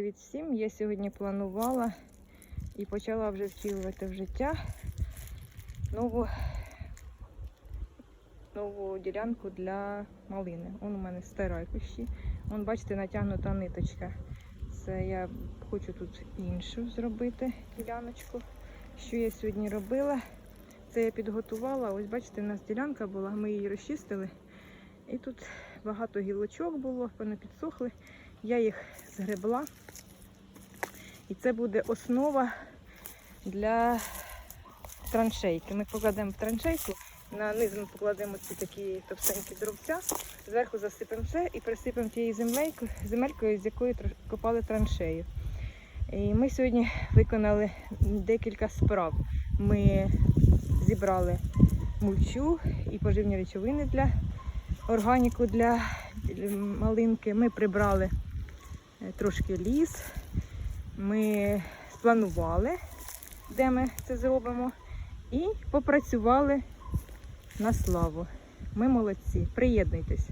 Від всім я сьогодні планувала і почала вже втілювати в життя нову, нову ділянку для малини. Он у мене стара кущі. Вон, бачите, натягнута ниточка. Це я хочу тут іншу зробити діляночку. Що я сьогодні робила? Це я підготувала. Ось бачите, у нас ділянка була, ми її розчистили. І тут багато гілочок було, вони підсохли. Я їх згребла. І це буде основа для траншейки. Ми покладемо в траншейку, на низ ми покладемо ці такі товстенькі дровця, зверху засипемо все і присипемо тією землейкою, земелькою, з якої копали траншею. І ми сьогодні виконали декілька справ. Ми зібрали мульчу і поживні речовини для органіку для малинки. Ми прибрали трошки ліс. Ми спланували, де ми це зробимо, і попрацювали на славу. Ми молодці. Приєднуйтесь.